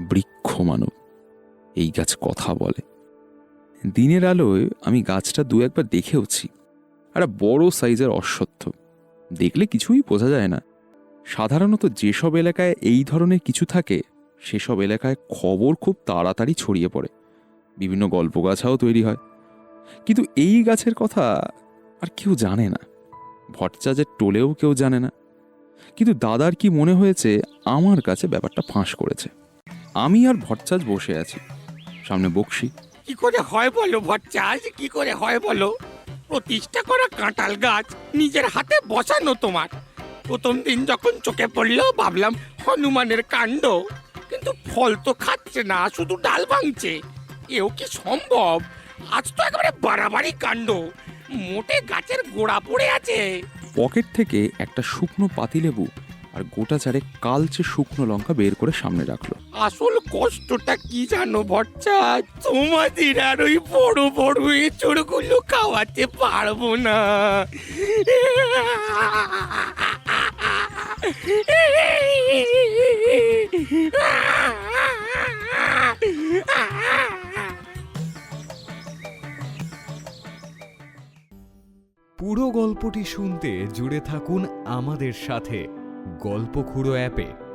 বৃক্ষ মানব এই গাছ কথা বলে। দিনের আলোয় আমি গাছটা দু একবার দেখেওছি। একটা বড় সাইজের অশ্বত্থ। দেখলে কিছুই বোঝা যায় না। সাধারণত যেসব এলাকায় এই ধরনের কিছু থাকে, সেসব এলাকায় খবর খুব তাড়াতাড়ি ছড়িয়ে পড়ে। বিভিন্ন গল্পগাছাও তৈরি হয়। কিন্তু এই গাছের কথা আর কেউ জানে না। ভট্টাচার্যের টোলেও কেউ জানে না। কিন্তু দাদার কি মনে হয়েছে, আমার কাছে ব্যাপারটা ফাঁস করেছে। আমি আর ভট্টাচার্য বসে আছি। সামনে বকশি কি করে হয় বলো ভট্টাচ? কি করে হয় বলো? প্রতিষ্ঠা করা কাঁঠাল গাছ নিজের হাতে বসানো তোমার। প্রথম দিন যখন চোখে পড়ল ভাবলাম হনুমানের কাণ্ড। কিন্তু ফল তো খাচ্ছে না শুধু ডাল ভাঙছে। এও কি সম্ভব? আজ তো একেবারে বাড়াবাড়ি কাণ্ড। মোটে গাছের গোড়া পড়ে আছে। পকেট থেকে একটা শুকনো পাতিলেবু আর গোটা চারে কালচে শুকনো লঙ্কা বের করে সামনে রাখল। আসল কষ্টটা কি জানো ভট্টা তোমাদের আর ওই বড় বড় এঁচড়গুলো খাওয়াতে পারব না। পুরো গল্পটি শুনতে জুড়ে থাকুন আমাদের সাথে। গল্প খুঁড়ো অ্যাপে